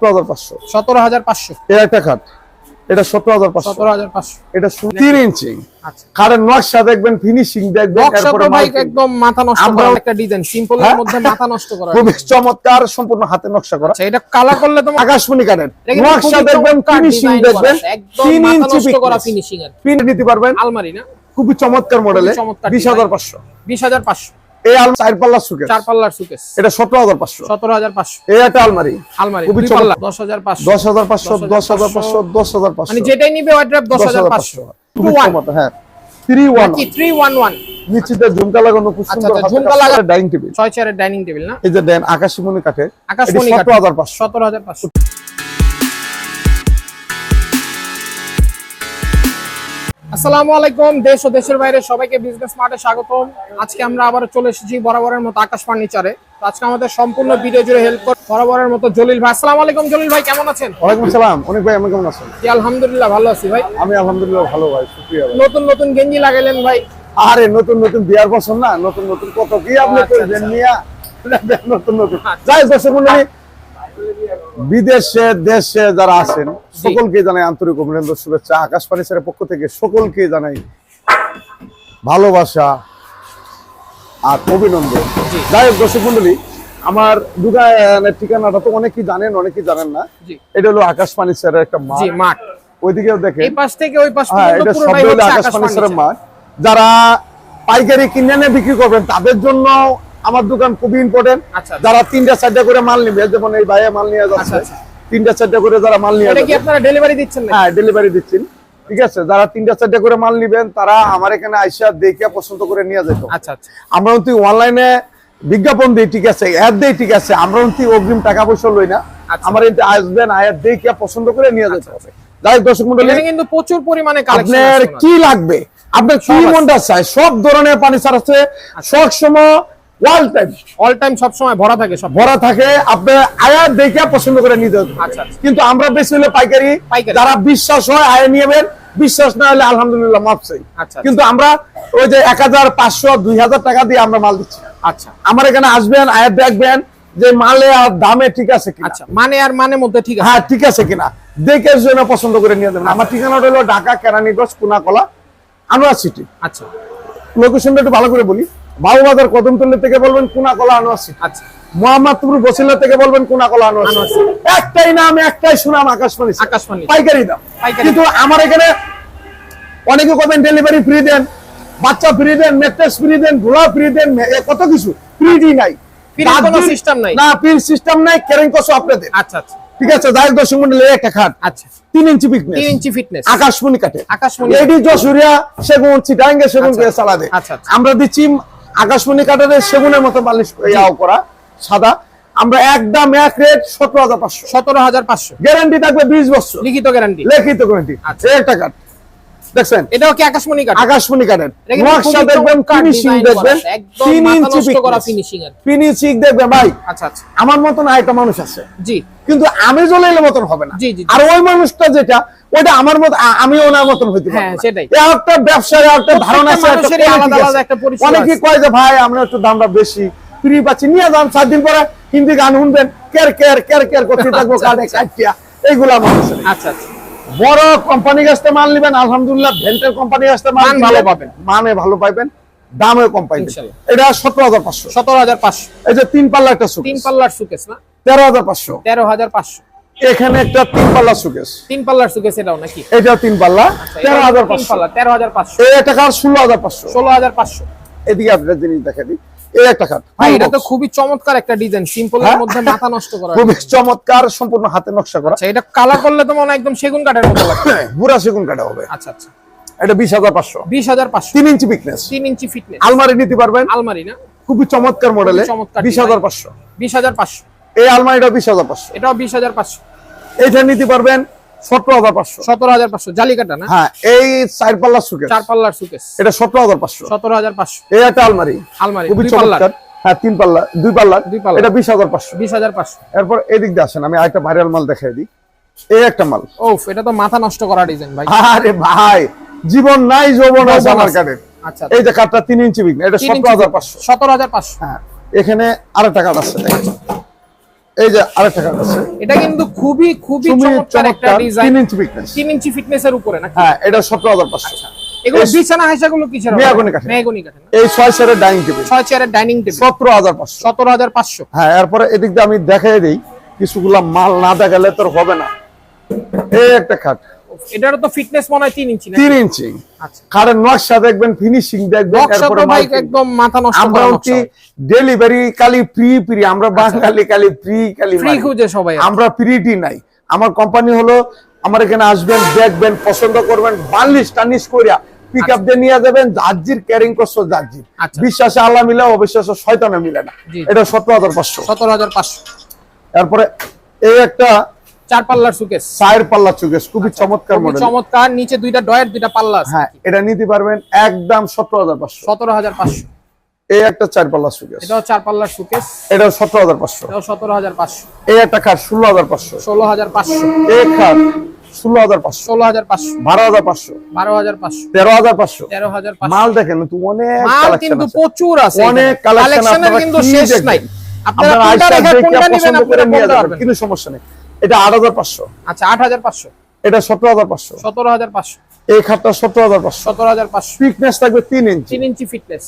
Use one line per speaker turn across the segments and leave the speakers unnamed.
সতেরো হাজার পাঁচশো।
সতেরো হাজার পাঁচশো।
এই একটা খাট। এটা সতেরো হাজার পাঁচশো।
সতেরো হাজার পাঁচশো।
এটা তিন ইঞ্চি।
আচ্ছা।
খাটের নকশা দেখবেন ফিনিশিং দেখবেন
নকশা
এরপরে
তো ভাই
marking।
একদম মাথা নষ্ট করা একটা ডিজাইন সিম্পল
হ্যাঁ?
মধ্যে মাথা নষ্ট করা।
খুবই চমৎকার সম্পূর্ণ হাতে নকশা করা।
আচ্ছা এটা কালার করলে তো
আকাশমণি
কিন্তু
নকশা দেখবেন ফিনিশিং দেখবেন। তিন ইঞ্চি
করা ফিনিশিং এর
নিতে পারবেন।
আলমারি না?
খুবই চমৎকার মডেলে
চমৎকার
বিশ হাজার পাঁচশো।
বিশ হাজার পাঁচশো।
এই আলমারি চার পাল্লার সুকেস
চার পাল্লার সুকেস যেটাই নিবে
হ্যাঁ। লাগানো ডাইনিং টেবিল
ডাইনিং টেবিল না?
আকাশমণি কাঠে
আকাশমণি কাঠ 17500 আসসালামু আলাইকুম দেশ ও দেশের বাইরে সবাইকে বিজনেস মার্টে স্বাগতম। আজকে আমরা আবার চলে এসেছি বরাবরের মতো আকাশ ফার্নিচারে। তো আজকে আমাদের সম্পূর্ণ ভিডিও জুড়ে হেল্প কর বরাবরের মতো জলিল ভাই। আসসালামু আলাইকুম জলিল ভাই কেমন আছেন?
ওয়ালাইকুম সালাম অনেক ভাই আমি কেমন আছেন?
জি আলহামদুলিল্লাহ ভালো আছি ভাই।
আমি আলহামদুলিল্লাহ ভালো ভাই শুক্রিয়া ভাই।
নতুন নতুন গেঞ্জি লাগাইলেন ভাই।
আরে নতুন নতুন বিয়ার বছর না? নতুন নতুন কত কি আপনি
আচ্ছা,
করবেন
আচ্ছা।
মিয়া? নতুন নতুন।
আচ্ছা।
যাই দর্শক মন্ডলী বিদেশে দেশে যারা আছেন সকলকে জানাই আন্তরিক অভিনন্দন শুভেচ্ছা। আকাশ ফার্নিচারের পক্ষ থেকে সকলকে জানাই ভালোবাসা আর অভিনন্দন। যাই হোক দর্শক মন্ডলী আমার দোকানের ঠিকানাটা তো অনেকেই জানেন অনেকেই জানেন না। এটা হলো আকাশ ফার্নিচারের একটা মাঠ। ওইদিকেও দেখেন।
এই পাশ থেকে ওই পাশ
হ্যাঁ এটা সব
পুরোটাই
হলো আকাশ
আকাশ
ফার্নিচারের মাঠ। যারা পাইকারি কিনে এনে বিক্রি করবেন তাদের জন্য আমার দোকান খুবই ইম্পর্টেন্ট
আচ্ছা, আচ্ছা।
যারা তিনটা চারটা করে মাল নিবে যেমন এই ভাইয়া মাল নিয়ে যাচ্ছে
আচ্ছা।
তিনটা চারটা করে যারা মাল নিয়ে
আপনারা ডেলিভারি দিচ্ছেন
হ্যাঁ ডেলিভারি দিচ্ছেন। ঠিক আছে যারা তিনটা চারটা করে মাল নিবেন তারা আমার এখানে আইসা দেখে পছন্দ করে নিয়ে যেত
আচ্ছা
আমরা কিন্তু অনলাইনে বিজ্ঞাপন দিই ঠিক আছে অ্যাড দেই ঠিক আছে আমরা কিন্তু অগ্রিম টাকা পয়সা লই না। আমার কিন্তু আসবেন আয়াত দেখে পছন্দ করে নিয়ে যেতে হবে। যাই দর্শক মন্ডলী
কিন্তু প্রচুর পরিমাণে কালেকশন
আপনার কি লাগবে? আপনার কি মনটা চাই সব ধরনের ফার্নিচার আছে। সব সময় ওয়াল টাইম
অল টাইম সব সময় ভরা থাকে সব।
ভরা থাকে আপনি আয়াত দেখে পছন্দ করে নিতে
আচ্ছা, আচ্ছা।
কিন্তু আমরা বেশি হলে পাইকারি। যারা বিশ্বাস হয় আয় নিয়েবেন বিশ্বাস না হলে আলহামদুলিল্লাহ মাপ
আচ্ছা,
কিন্তু আমরা ওই যে এক হাজার পাঁচশো দুই হাজার টাকা দিয়ে আমরা মাল দিচ্ছি।
আচ্ছা।
আমার এখানে আসবেন আয়াত দেখবেন যে মালে আর দামে ঠিক আছে কিনা।
আচ্ছা মানে আর মানে মধ্যে ঠিক আছে।
হ্যাঁ ঠিক আছে কিনা। দেখে জন্য পছন্দ করে নিয়ে দেবেন আমার ঠিকানাটা হলো ঢাকা কেরানীগঞ্জ কুনাকলা আনোয়ার সিটি।
আচ্ছা।
লোকেশনটা একটু ভালো করে বলি। বাবুবাজার কদমতল্লি থেকে বলবেন কুনাকলা আনোয়ার সিটি
আচ্ছা।
মোহাম্মদপুর বসিলা থেকে বলবেন কোনাকলা আনোয়ার
আনোয়ার
সিটি। একটাই নাম একটাই সুনাম আকাশবাণী
আকাশবাণী।
পাইকারি দাম। কিন্তু আমার এখানে অনেকে করবেন ডেলিভারি ফ্রি দেন বাচ্চা ফ্রি দেন মেট্রেস ফ্রি দেন ঘোড়া ফ্রি দেন কত কিছু। ফ্রি নাই।
Free র কোনো system নাই।
না ফ্রি সিস্টেম নাই কেরেন কষ্ট আপনাদের।
আচ্ছা আচ্ছা।
ঠিক আছে যাই হোক, দর্শক মন্ডলী একটা খাট।
আচ্ছা।
তিন ইঞ্চি পিকনেস
তিন ইঞ্চি ফিটনেস
আকাশমণি কাটে
আকাশমণি।
এডি যশোরিয়া সেগুন চিটাঙ্গে সেগুন দিয়ে চালাদে। আমরা দিচ্ছি আকাশমণি কাটারে সেগুনের মতো বালিশ ইয়াও করা সাদা। আমরা একদম এক রেট সতেরো হাজার পাঁচশো।
সতেরো হাজার পাঁচশো।
গ্যারান্টি থাকবে বিশ বছর।
লিখিত গ্যারান্টি।
লিখিত গ্যারান্টি।
আচ্ছা।
একটা কাট দেখছেন?
এটাও কি আকাশমণি কাঠ?
আকাশমণি নকশা
খুবই
দেখবেন ফিনিশিং দেখবেন
করা, একদম
তিন ইঞ্চি
করা finishing এর।
ফিনিশিং দেখবেন ভাই।
আচ্ছা আচ্ছা।
আমার মতন আরেকটা মানুষ আছে।
জি।
কিন্তু আমি জ্বলাইলে মতন হবে না।
জি, জি, জি।
আর ওই মানুষটা যেটা ওইটা আমার মত আমি ওনার মতন হইতে পারব
হ্যাঁ, সেটাই।
একটা ধারণা অনেকে কয় যে ভাই আমরা একটু দামটা বেশি ফ্রি পাচ্ছি নিয়ে যান চার দিন পরে হিন্দি গান শুনবেন কের কের কের কের করতে থাকব
আচ্ছা,
কাটে
আচ্ছা।
কাটিয়া। এইগুলা মানুষের
আচ্ছা আচ্ছা।
বড় কোম্পানি কাছে মাল নিবেন আলহামদুলিল্লাহ ভেন্টের কোম্পানি কাছে মাল
ভালো পাবেন।
মানে ভালো পাইবেন দামে কম পাইবেন।
ইনশাল্লাহ।
এটা সতেরো হাজার পাঁচশো।
সতেরো হাজার পাঁচশো।
এই যে তিন পাল্লা একটা
তিন পাল্লার সুকেস না?
তেরো হাজার পাঁচশো।
তেরো হাজার পাঁচশো।
এখানে একটা তিন পাল্লা সুকেস
তিন পাল্লার সুকেস এটাও নাকি?
এটা তিন পাল্লা আচ্ছা,
তেরো
হাজার পাঁচশো।
পাল্লা তেরো হাজার পাঁচশো।
এই একটা কার ষোলো হাজার পাঁচশো।
ষোলো হাজার পাঁচশো।
এদিকে আপনার জিনিস দেখা দিই। একটা
এটা তো খুবই চমৎকার একটা
হ্যাঁ? চমৎকার সম্পূর্ণ
আচ্ছা, এটা কালা করলে তো মনে একদম সেগুন
হ্যাঁ, সেগুন হবে।
আচ্ছা আচ্ছা।
এটা
20500 20500
3 ইঞ্চি
ফিটনেস ইঞ্চি ফিটনেস
আলমারি নিতে পারবেন।
আলমারি না?
খুবই চমৎকার এই আলমারিটা 20500
এটাও 20500
এটা নিতে পারবেন সতেরো হাজার পাঁচশো।
সতেরো হাজার পাঁচশো। জালিকাটা না?
হ্যাঁ এই চার পাল্লার সুকেশ
চার পাল্লার
এটা সতেরো হাজার পাঁচশো।
সতেরো হাজার পাঁচশো।
এই একটা আলমারি।
আলমারি
হ্যাঁ, তিন পাল্লা দুই পাল্লা
দুই পাল্লা
বিশ হাজার পাঁচশো।
বিশ হাজার পাঁচশো।
এরপর এদিক দিয়ে আমি ভাইরাল মাল দিই। এই একটা মাল।
এটা তো মাথা নষ্ট করা ডিজাইন ভাই।
আরে ভাই জীবন নাই যৌবন আছে।
আচ্ছা।
এই যে কাঠটা তিন ইঞ্চি বিঘ্ন এটা সতেরো হাজার পাঁচশো।
সতেরো হাজার পাঁচশো।
হ্যাঁ এখানে আরেকটা কাঠ আছে। আচ্ছা। এই যে আরেকটা আছে।
এটা কিন্তু খুবই খুবই চমৎকার একটা ডিজাইন
3 ইঞ্চি ফিটনেস
3 ইঞ্চি ফিটনেসের উপরে না
হ্যাঁ এটা সতেরো হাজার পাঁচশো।
এগুলো বিছানা হাইসাগুলো কিসের
মেহগনি কাঠের।
মেহগনি কাঠের
এই ছয় চেয়ারের ডাইনিং টেবিল
ছয় চেয়ারের ডাইনিং টেবিল
সতেরো হাজার পাঁচশো।
সতেরো হাজার পাঁচশো।
হ্যাঁ এরপরে এদিক দিয়ে আমি দেখাই দিই কিছুগুলা মাল না দেখালে তোর হবে না। এই একটা খাট।
এটারও তো ফিটনেস মনে হয় তিন ইঞ্চি না
তিন ইঞ্চি।
আচ্ছা।
খাটের নকশা দেখবেন ফিনিশিং দেখবেন এরপরে
ভাই একদম মাথা নষ্ট
আমরা হচ্ছি ডেলিভারি কালি ফ্রি ফ্রি আমরা বাঙালি কালি ফ্রি কালি
ফ্রি খুঁজে সবাই
আমরা ফ্রিটি নাই। আমার কোম্পানি হলো আমার এখানে আসবেন দেখবেন পছন্দ করবেন বার্নিশ টার্নিশ করিয়া পিক আপ দিয়ে নিয়ে যাবেন জার্জির ক্যারিং করছ জার্জির
আচ্ছা।
বিশ্বাসে আল্লাহ মিলে অবিশ্বাসে শয়তানে মিলে না। এটা সতেরো হাজার পাঁচশো।
সতেরো হাজার পাঁচশো।
তারপরে এই একটা
চার পাল্লার সুকেস
চায়ের পাল্লা চুকেস খুবই চমৎকার মডেল
চমৎকার নিচে দুইটা ডয়ের দুইটা পাল্লা আছে
হ্যাঁ এটা নিতে পারবেন একদম সতেরো হাজার পাঁচশো
সতেরো হাজার পাঁচশো
এই একটা চার পাল্লা চুকেস
এটাও চার পাল্লার সুকেস এটাও সতেরো হাজার পাঁচশো
এই একটা খাট ষোলো হাজার পাঁচশো
ষোলো হাজার পাঁচশো
এই খাট ষোলো হাজার পাঁচশো
ষোলো হাজার পাঁচশো
বারো হাজার পাঁচশো
বারো হাজার পাঁচশো
তেরো হাজার পাঁচশো
তেরো হাজার
মাল দেখেন তো অনেক
মাল কিন্তু প্রচুর আছে
অনেক কালেকশন
কিন্তু শেষ নাই আপনারা
আপনারা
কোনটা রেখে কোনটা নেবেন
পছন্দ করে
আপনারা বলতে পারবেন
কিন্তু সমস্যা নেই এটা আট হাজার পাঁচশো
আচ্ছা আট হাজার পাঁচশো
এটা সতেরো হাজার পাঁচশো
সতেরো হাজার পাঁচশো
এই খাটটা সতেরো হাজার পাঁচশো
সতেরো হাজার পাঁচশো
ফিটনেস থাকবে তিন ইঞ্চি
তিন ইঞ্চি ফিটনেস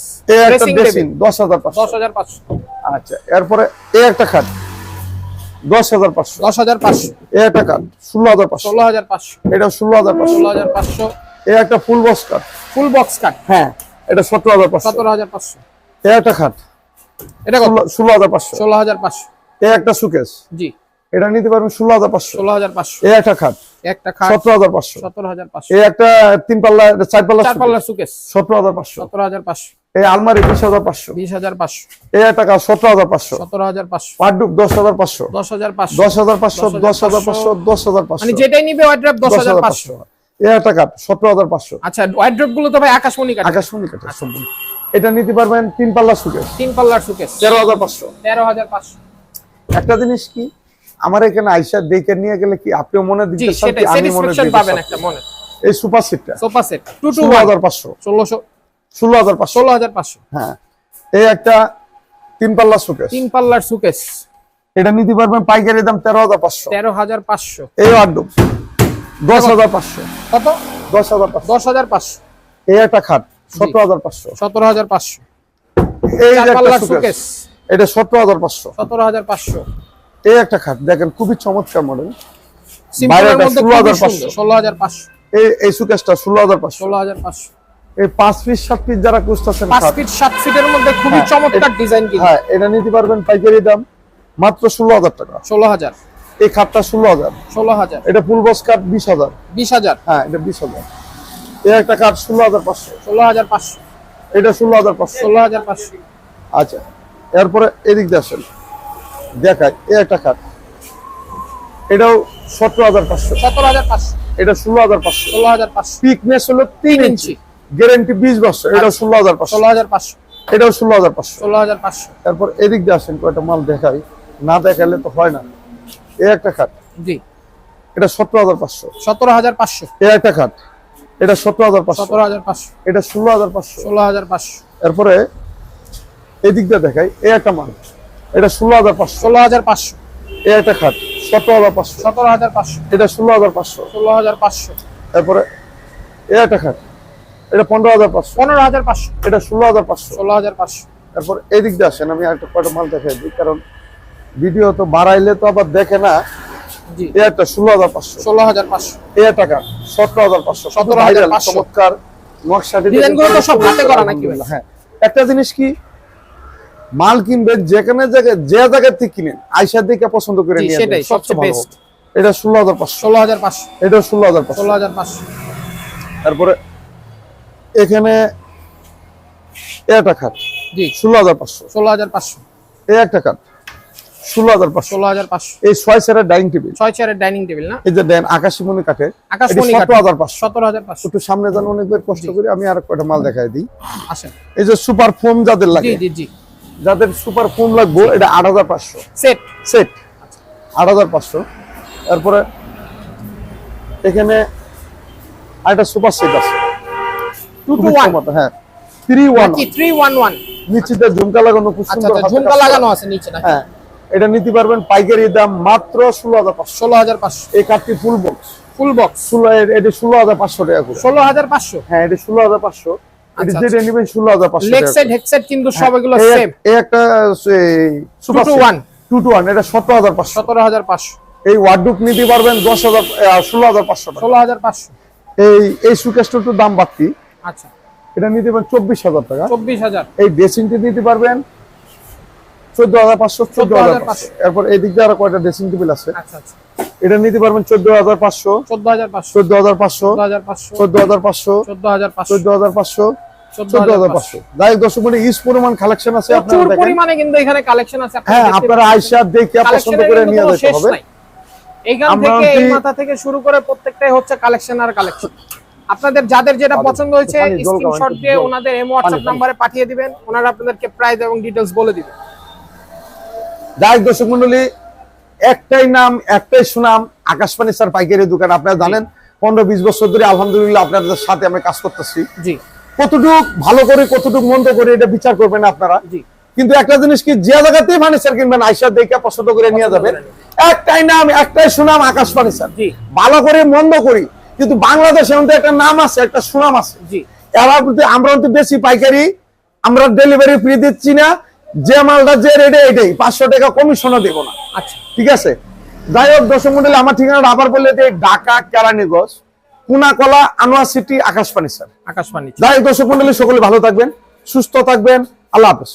দশ হাজার পাঁচশো
দশ হাজার পাঁচশো
আচ্ছা এরপরে এই একটা খাট দশ হাজার পাঁচশো
দশ হাজার পাঁচশো
এই একটা খাট ষোলো হাজার পাঁচশো
ষোলো হাজার পাঁচশো
এটা ষোলো হাজার পাঁচশো
ষোলো হাজার পাঁচশো
এই একটা ফুল বক্স খাট
ফুল বক্স কাট
হ্যাঁ এটা সতেরো হাজার পাঁচশো
সতেরো হাজার পাঁচশো
এই একটা খাট
এটা
ষোলো- হাজার পাঁচশো
ষোলো হাজার পাঁচশো
এই একটা সুকেস
জি
এটা নিতে পারবেন ষোলো হাজার পাঁচশো
ষোলো হাজার পাঁচশো
এই একটা খাট
একটা খাট
সতেরো হাজার পাঁচশো
সতেরো হাজার পাঁচশো
এই একটা তিন পাল্লা এটা চার পাল্লা
চার পাল্লার সুকেস
সতেরো হাজার পাঁচশো
সতেরো হাজার পাঁচশো
এই আলমারি বিশ হাজার পাঁচশো
বিশ হাজার পাঁচশো
এই সতেরো হাজার পাঁচশো
সতেরো হাজার পাঁচশো
দশ হাজার পাঁচশো
দশ হাজার পাঁচশো
দশ হাজার পাঁচশো দশ হাজার পাঁচশো দশ হাজার পাঁচশো
মানে যেটাই নিবে ওয়াইড্রপ দশ হাজার পাঁচশো
এই কাঠ সতেরো হাজার পাঁচশো
আচ্ছা ওয়াইড্রপগুলো তো ভাই আকাশমণি কাঠ
আকাশমণি কাঠের এটা নিতে পারবেন তিন পাল্লা সুকেশ
তিন পাল্লার সুকেস
তেরো হাজার পাঁচশো
তেরো হাজার পাঁচশো
একটা জিনিস কি আমার এখানে আইসা দেখে নিয়ে গেলে কি আপনিও মনে
দিচ্ছেন
এই সুপার সেটটা
সুপার সেট
22500
1600 16500 16500
হ্যাঁ এই একটা তিন পাল্লা সুকেস
তিন পাল্লার সুকেস
এটা নিতে পারবেন পাইকারি দাম
13500 13500
এই আড্ডু 10500
কত 10500 10500
এই একটা খাট
17500 17500
এই একটা সুকেস এটা
17500 17500
এই একটা খাট দেখেন খুবই চমৎকার মডেল 16,500 এই ষোলো হাজার পাঁচশো।
ষোলো হাজার পাঁচশো।
এই যারা খুঁজতেছেন
পাঁচ ফিট সাত ফিটের মধ্যে খুবই চমৎকার ডিজাইন কিন্তু।
হ্যাঁ এটা নিতে পারবেন পাইকারি দাম মাত্র ষোলো হাজার টাকা।
ষোলো হাজার।
এই খাটটা এটা ফুল বক্স হ্যাঁ এটা বিশ হাজার। এই একটা এটা ষোলো হাজার পাঁচশো।
ষোলো হাজার পাঁচশো।
আচ্ছা এরপরে এদিক দিয়ে আসেন। দেখায় এই একটা খাট এটাও সতেরো হাজার পাঁচশো
সতেরো হাজার পাঁচশো
এটা ষোলো হাজার পাঁচশো
ষোলো হাজার পাঁচশো
পিকনেস হলো তিন ইঞ্চি গ্যারেন্টি বিশ বছর এটাও ষোলো হাজার পাঁচশো
ষোলো হাজার পাঁচশো
এটাও ষোলো হাজার পাঁচশো
ষোলো হাজার পাঁচশো
তারপর এদিক দিয়ে আসেন কয়টা মাল দেখাই না দেখালে তো হয় না এই একটা খাট
জি
এটা সতেরো হাজার পাঁচশো
সতেরো হাজার পাঁচশো
এই একটা খাট এটা সতেরো হাজার পাঁচশো
সতেরো হাজার পাঁচশো
এটা ষোলো হাজার পাঁচশো
ষোলো হাজার পাঁচশো
এরপরে এদিক দিয়ে দেখাই এই একটা মাল এটা ষোলো হাজার পাঁচশো
ষোলো হাজার পাঁচশো
একটা খাট সতেরো হাজার পাঁচশো
সতেরো হাজার পাঁচশো
এটা ষোলো হাজার পাঁচশো
ষোলো হাজার পাঁচশো
তারপরে একটা খাট এটা পনেরো হাজার পাঁচশো
পনেরো হাজার পাঁচশো
এটা ষোলো হাজার পাঁচশো
ষোলো হাজার পাঁচশো
তারপর এদিক দিয়ে আসেন আমি একটা কয়টা মাল দেখাই দিই কারণ ভিডিও তো বাড়াইলে তো আবার দেখে না একটা ষোলো হাজার পাঁচশো
ষোলো হাজার পাঁচশো
একটা কাঠ সতেরো হাজার পাঁচশো
17,500
চমৎকার নকশাটি
Design গুলো তো সব হাতে করা নাকি
হ্যাঁ একটা জিনিস কি মাল কিনবেন যেখানে জায়গায় যে জায়গা থেকে কিনেন আইসার দিকে পছন্দ করে নিয়ে
সেটাই,
সবচেয়ে। এটা ষোলো হাজার পাঁচশো
ষোলো হাজার পাঁচশো
এটা ষোলো হাজার পাঁচশো
ষোলো হাজার পাঁচশো
তারপরে এখানে একটা খাট
জি
ষোলো হাজার পাঁচশো
ষোলো হাজার পাঁচশো
এই একটা খাট ষোলো হাজার পাঁচশো
ষোলো হাজার পাঁচশো
এই ছয় ডাইনিং টেবিল
ছয় চেয়ারের ডাইনিং টেবিল না
এই যে দেন আকাশিমণি কাঠের
আকাশমণি
সতেরো হাজার পাঁচশো
সতেরো হাজার পাঁচশো
একটু সামনে যান অনেকবার কষ্ট করি আমি আর কয়টা মাল দেখাই দিই
আসেন
এই যে সুপার ফোম যাদের
জি
লাগে
জি জি
যাদের সুপার ফোম লাগবে এটা আট হাজার পাঁচশো।
সেট।
সেট। আট হাজার পাঁচশো। তারপরে এখানে আরেকটা সুপার সেট আছে।
টু টু ওয়ান
হ্যাঁ। Three one
three one one
নিচেতে ঝুমকা লাগানো খুব
আচ্ছা
সুন্দর
আচ্ছা ঝুমকা লাগানো আছে নিচে
হ্যাঁ। এটা নিতে পারবেন পাইকারি দাম মাত্র ষোলো হাজার পাঁচশো।
ষোলো হাজার পাঁচশো।
এই কাঠটি ফুল বক্স
ফুল বক্স
ষোলো এটি ষোলো হাজার পাঁচশো টাকা
ষোলো হাজার পাঁচশো?
হ্যাঁ এটি ষোলো হাজার পাঁচশো। যেটা নেবেন ষোলো হাজার পাঁচশো
লেগ
টাকা
সেট হেডসেট কিন্তু সেম
এই একটা সুপার এটা হাজার
হাজার
নিতে পারবেন দশ হাজার ষোলো হাজার পাঁচশো টাকা।
ষোলো হাজার পাঁচশো।
এই এই একটু দাম বাড়তি।
আচ্ছা।
এটা নিতে পারবেন হাজার টাকা।
চব্বিশ হাজার।
এই ড্রেসিংটি দিতে পারবেন চোদ্দ হাজার পাঁচশো চোদ্দ হাজার পাঁচশো। এরপর এই দিক দিয়ে আরও কয়টা ড্রেসিং টেবিল আছে।
আচ্ছা আচ্ছা।
এটা নিতে পারবেন চোদ্দ হাজার পাঁচশো।
চোদ্দ হাজার পাঁচশো।
চোদ্দ হাজার পাঁচশো।
চোদ্দ হাজার পাঁচশো।
চোদ্দ হাজার পাঁচশো।
চোদ্দ হাজার পাঁচশো।
চোদ্দ হাজার পাঁচশো। যাই দর্শক মানে ইস পরিমাণ কালেকশন আছে আপনারা
পরিমাণে কিন্তু এখানে কালেকশন আছে।
হ্যাঁ আপনারা আইসা দেখে পছন্দ করে নিয়ে যেতে হবে।
এইখান থেকে এই মাথা থেকে শুরু করে প্রত্যেকটাই হচ্ছে কালেকশন আর কালেকশন আপনাদের যাদের যেটা পছন্দ হয়েছে স্ক্রিনশট দিয়ে ওনাদের এম হোয়াটসঅ্যাপ
পানি।
নাম্বারে পাঠিয়ে দিবেন। ওনারা আপনাদেরকে প্রাইস এবং ডিটেলস বলে দিবেন
দর্শক মন্ডলী একটাই নাম একটাই সুনাম আকাশবাণী স্যার পাইকারি দোকান। আপনারা জানেন পনেরো বিশ বছর ধরে আলহামদুলিল্লাহ আপনাদের সাথে আমি কাজ করতেছি।
জি।
কতটুক ভালো করে কতটুক মন্দ করে এটা বিচার করবেন আপনারা।
জি।
কিন্তু একটা জিনিস কি যে জায়গাতেই ফার্নিচার কিনবেন আইসা দেখে পছন্দ করে নিয়ে যাবেন। একটাই নাম একটাই সুনাম আকাশ ফার্নিচার
জি।
ভালো করে মন্দ করি কিন্তু বাংলাদেশে মধ্যে একটা নাম আছে একটা সুনাম আছে।
জি।
এরা আমরা বেশি পাইকারি আমরা ডেলিভারি ফ্রি দিচ্ছি না যে মালটা যে রেটে এটাই পাঁচশো টাকা কমিশনও দেবো না।
আচ্ছা।
ঠিক আছে? যাই হোক দশম মন্ডলে আমার ঠিকানা আবার বললে যে ঢাকা কেরানীগঞ্জ কুনাকলা আনোয়ার সিটি আকাশবাণী স্যার
আকাশবাণী।
যাই হোক দর্শক মন্ডলী সকলে ভালো থাকবেন সুস্থ থাকবেন আল্লাহ হাফেজ।